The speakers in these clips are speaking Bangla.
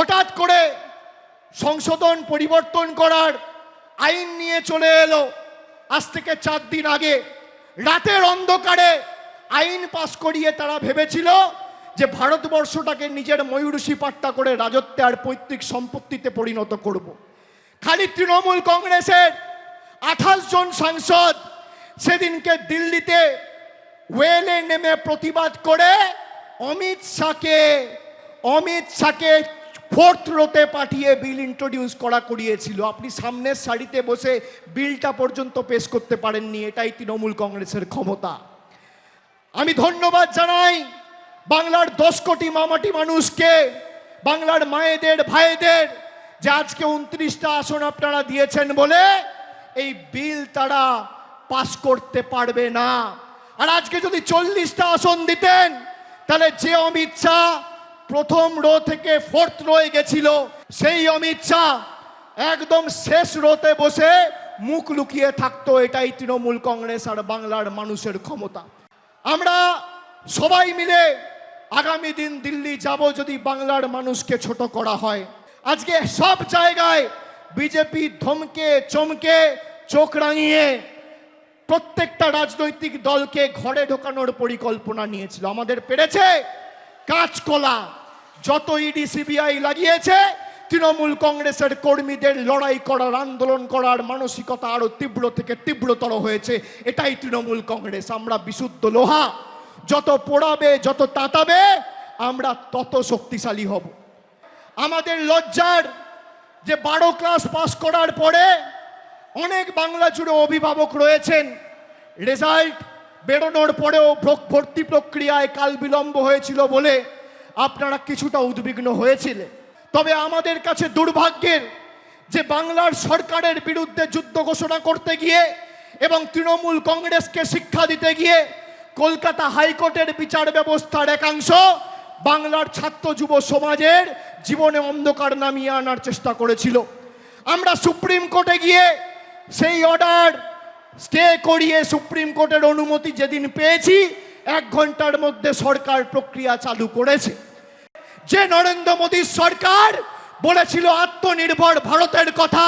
হঠাৎ করে সংশোধন পরিবর্তন করার আইন নিয়ে চলে এলো আজ থেকে চার দিন আগে রাতের অন্ধকারে আইন পাশ করিয়ে তারা ভেবেছিল যে ভারতবর্ষটাকে নিজের ময়ূরসী পাট্টা করে রাজত্বে আর পৈতৃক সম্পত্তিতে পরিণত করব। খালি তৃণমূল কংগ্রেসের আঠাশ জন সাংসদ সেদিনকে দিল্লিতে ওয়েলে নেমে প্রতিবাদ করে অমিত শাহকে অমিত শাহকে ফোর্থ রোতে পাঠিয়ে বিল ইন্ট্রোডিউস করা করিয়েছিল। আপনি সামনের সারিতে বসে বিলটা পর্যন্ত পেশ করতে পারেননি, এটাই তৃণমূল কংগ্রেসের ক্ষমতা। আমি ধন্যবাদ জানাই বাংলার দশ কোটি মামাটি মানুষকে, বাংলার মায়েদের, ভাইদের, যে আজকে উনত্রিশটা আসন আপনারা দিয়েছেন বলে এই বিল তারা পাস করতে পারবে না। আর আজকে যদি চল্লিশটা আসন দিতেন, তাহলে যে অমিত শাহ প্রথম রো থেকে ফোর্থ রোয়ে গেছিল। সেই অমিত শাহ একদম শেষ রোতে বসে মুখ লুকিয়ে থাকতো, এটাই তৃণমূল কংগ্রেস আর বাংলার মানুষের ক্ষমতা। আমরা সবাই মিলে আগামী দিন দিল্লি যাব যদি বাংলার মানুষকে ছোট করা হয়। আজকে সব জায়গায় বিজেপি ধমকে, চমকে, চোখ রাঙিয়ে প্রত্যেকটা রাজনৈতিক দলকে ঘরে ঢোকানোর পরিকল্পনা নিয়েছিল। আমাদের পেরেছে কাঁচকলা। যত ইডি সিবিআই লাগিয়েছে, তৃণমূল কংগ্রেসের কর্মীদের লড়াই করার, আন্দোলন করার মানসিকতা আরও তীব্র থেকে তীব্রতর হয়েছে, এটাই তৃণমূল কংগ্রেস। আমরা বিশুদ্ধ লোহা, যত পোড়াবে, যত তাতাবে, আমরা তত শক্তিশালী হব। আমাদের লজ্জার যে বারো ক্লাস পাস করার পরে অনেক বাংলা জুড়ে অভিভাবক রয়েছেন। রেজাল্ট বেরোনোর পরেও ভ্র- ভর্তি প্রক্রিয়ায় কাল বিলম্ব হয়েছিল বলে আপনারা কিছুটা উদ্বিগ্ন হয়েছিলেন তবে আমাদের কাছে দুর্ভাগ্যের যে বাংলার সরকারের বিরুদ্ধে যুদ্ধ ঘোষণা করতে গিয়ে এবং তৃণমূল কংগ্রেসকে শিক্ষা দিতে গিয়ে কলকাতা হাইকোর্টের বিচার ব্যবস্থার একাংশ বাংলার ছাত্র যুব সমাজের জীবনে অন্ধকার নামিয়ে আনার চেষ্টা করেছিল। আমরা সুপ্রিম কোর্টে গিয়ে সেই অর্ডার স্টে করিয়ে সুপ্রিম কোর্টের অনুমতি যেদিন পেয়েছি এক ঘণ্টার মধ্যে সরকার প্রক্রিয়া চালু করেছে। যে নরেন্দ্র মোদীর সরকার বলেছিল, আত্মনির্ভর ভারতের কথা,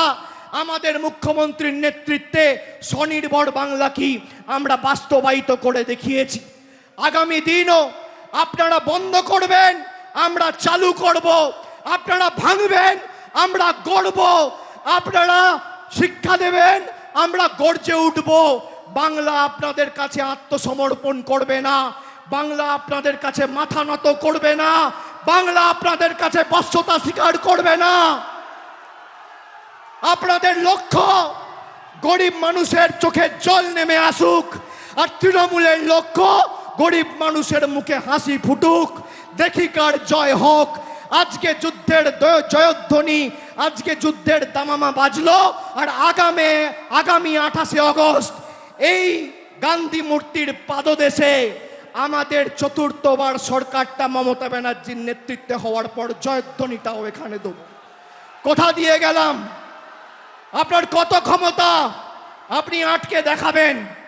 আমাদের মুখ্যমন্ত্রীর নেতৃত্বে স্বনির্ভর বাংলা কি আমরা বাস্তবায়িত করে দেখিয়েছি। আগামী দিনও আপনারা বন্ধ করবেন, আমরা চালু করব, আপনারা ভাঙবেন, আমরা গড়ব, আপনারা শিক্ষা দেবেন, আমরা গর্জে উঠব। বাংলা আপনাদের কাছে আত্মসমর্পণ করবে না। বাংলা আপনাদের কাছে মাথা নত করবে না। বাংলা আপনাদের কাছে বশ্যতা স্বীকার করবে না। আপনাদের লক্ষ্য, গরিব মানুষের চোখে জল নেমে আসুক। আর তৃণমূলের লক্ষ্য, গরিব মানুষের মুখে হাসি ফুটুক। দেখি কার জয় হোক। আজকে যুদ্ধের জয়ধ্বনি, আজকে যুদ্ধের দামামা বাজলো। আর আগামে, আগামী আঠাশে অগস্ট এই গান্ধী মূর্তির পাদদেশে আমাদের চতুর্থবার সরকারটা মমতা ব্যানার্জির নেতৃত্বে হওয়ার পর জয়ধ্বনিটাও এখানে দেব। কথা দিয়ে গেলাম। আপনার কত ক্ষমতা? আপনি আটকে দেখাবেন।